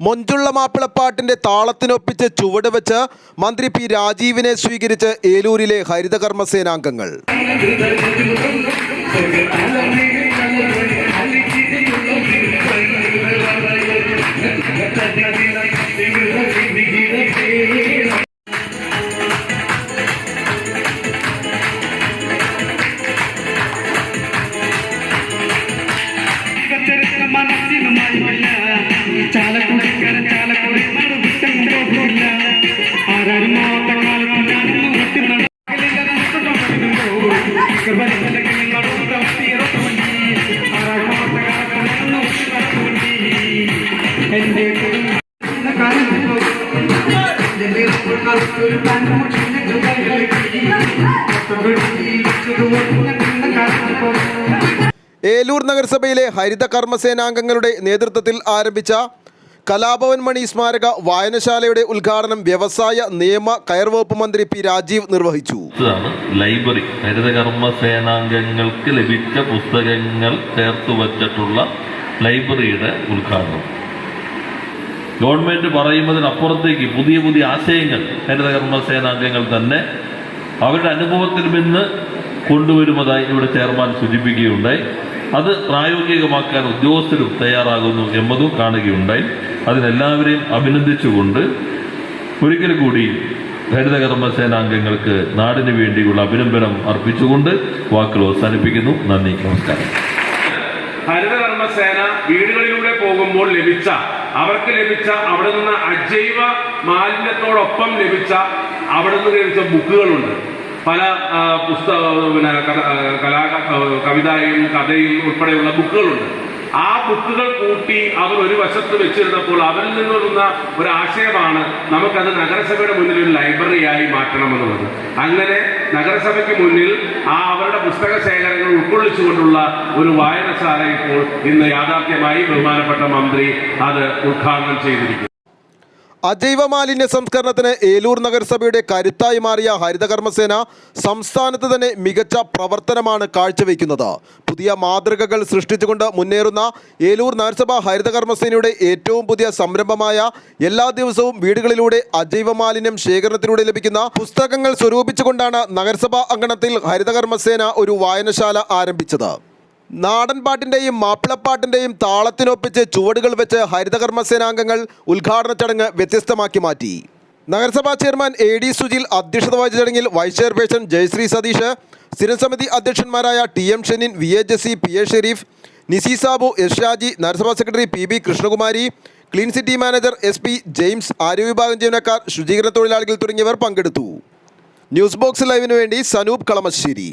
മൊഞ്ചുള്ള മാപ്പിളപ്പാട്ടിന്റെ താളത്തിനൊപ്പിച്ച് ചുവട് വെച്ച് മന്ത്രി പി രാജീവിനെ സ്വീകരിച്ച് ഏലൂരിലെ ഹരിതകർമ്മ ഏലൂർ നഗരസഭയിലെ ഹരിത കർമ്മസേനാംഗങ്ങളുടെ നേതൃത്വത്തിൽ ആരംഭിച്ച കലാഭവൻ മണി സ്മാരക വായനശാലയുടെ ഉദ്ഘാടനം വ്യവസായ നിയമ കയർവകുപ്പ് മന്ത്രി പി രാജീവ് നിർവഹിച്ചു. ലൈബ്രറി. ഹരിതകർമ്മ സേനാംഗങ്ങൾക്ക് ലഭിച്ച പുസ്തകങ്ങൾ ചേർത്ത് വച്ചിട്ടുള്ള ലൈബ്രറിയുടെ ഉദ്ഘാടനം. ഗവൺമെന്റ് പറയുന്നതിനപ്പുറത്തേക്ക് പുതിയ പുതിയ ആശയങ്ങൾ ഹരിതകർമ്മ സേനാംഗങ്ങൾ തന്നെ അവരുടെ അനുഭവത്തിൽ നിന്ന് കൊണ്ടുവരുമതായി ഇവിടെ ചെയർമാൻ സൂചിപ്പിക്കുകയുണ്ടായി. അത് പ്രായോഗികമാക്കാൻ ഉദ്യോഗസ്ഥരും തയ്യാറാകുന്നു എന്നതും കാണുകയുണ്ടായി. അതിനെല്ലാവരെയും അഭിനന്ദിച്ചുകൊണ്ട് ഒരിക്കൽ കൂടി ഹരിതകർമ്മ സേനാംഗങ്ങൾക്ക് നാടിന് വേണ്ടിയുള്ള അഭിനന്ദനം അർപ്പിച്ചുകൊണ്ട് വാക്കുകൾ അവസാനിപ്പിക്കുന്നു. നന്ദി നമസ്കാരം. ഹരിതകർമ്മസേന വീടുകളിലൂടെ പോകുമ്പോൾ ലഭിച്ച അവർക്ക് ലഭിച്ച അവിടെ നിന്ന് അജൈവ മാലിന്യത്തോടൊപ്പം ലഭിച്ച അവിടെ നിന്ന് ലഭിച്ച ബുക്കുകളുണ്ട്. പല പുസ്തക പിന്നെ കലാ കവിതയും കഥയും ഉൾപ്പെടെയുള്ള ബുക്കുകളുണ്ട്. ആ ബുക്കുകൾ കൂട്ടി അവർ ഒരു വശത്ത് വെച്ചിരുന്നപ്പോൾ അവരിൽ നിന്ന് വരുന്ന ഒരു ആശയമാണ് നമുക്കത് നഗരസഭയുടെ മുന്നിൽ ഒരു ലൈബ്രറിയായി മാറ്റണമെന്നുള്ളത്. അങ്ങനെ നഗരസഭയ്ക്ക് മുന്നിൽ ആ അവരുടെ പുസ്തക ശേഖരങ്ങൾ ഉൾക്കൊള്ളിച്ചുകൊണ്ടുള്ള ഒരു വായനശാല ഇപ്പോൾ ഇന്ന് യാഥാർത്ഥ്യമായി ബഹുമാനപ്പെട്ട മന്ത്രി അത് ഉദ്ഘാടനം ചെയ്തിരിക്കുന്നു. അജൈവ മാലിന്യ സംസ്കരണത്തിന് ഏലൂർ നഗരസഭയുടെ കരുത്തായി മാറിയ ഹരിതകർമ്മസേന സംസ്ഥാനത്ത് തന്നെ മികച്ച പ്രവർത്തനമാണ് കാഴ്ചവെക്കുന്നത്. പുതിയ മാതൃകകൾ സൃഷ്ടിച്ചുകൊണ്ട് മുന്നേറുന്ന ഏലൂർ നഗരസഭ ഹരിതകർമ്മസേനയുടെ ഏറ്റവും പുതിയ സംരംഭമായ എല്ലാ ദിവസവും വീടുകളിലൂടെ അജൈവ മാലിന്യം ശേഖരണത്തിലൂടെ ലഭിക്കുന്ന പുസ്തകങ്ങൾ സ്വരൂപിച്ചുകൊണ്ടാണ് നഗരസഭാ അങ്കണത്തിൽ ഹരിതകർമ്മസേന ഒരു വായനശാല ആരംഭിച്ചത്. നാടൻ പാട്ടിന്റെയും മാപ്പിളപ്പാട്ടിന്റെയും താളത്തിനൊപ്പിച്ച് ചുവടുകൾ വെച്ച് ഹരിതകർമ്മ സേനാംഗങ്ങൾ ഉദ്ഘാടന ചടങ്ങ് വ്യത്യസ്തമാക്കി മാറ്റി. നഗരസഭാ ചെയർമാൻ എ ഡി സുജിൽ അധ്യക്ഷത വഹിച്ച ചടങ്ങിൽ വൈസ് ചെയർപേഴ്സൺ ജയശ്രീ സതീഷ് സ്ഥിരസമിതി അധ്യക്ഷന്മാരായ T M Shenin V A Jessy P A Shareef Nisi Sabu S Shaji നഗരസഭാ secretary P B Krishnakumari clean city manager S P James ആരോഗ്യ വിഭാഗം ജീവനക്കാർ ശുചീകരണ തൊഴിലാളികൾ തുടങ്ങിയവർ പങ്കെടുത്തു. ന്യൂസ് ബോക്സ് ലൈവിന് വേണ്ടി സനൂപ് കളമശ്ശേരി.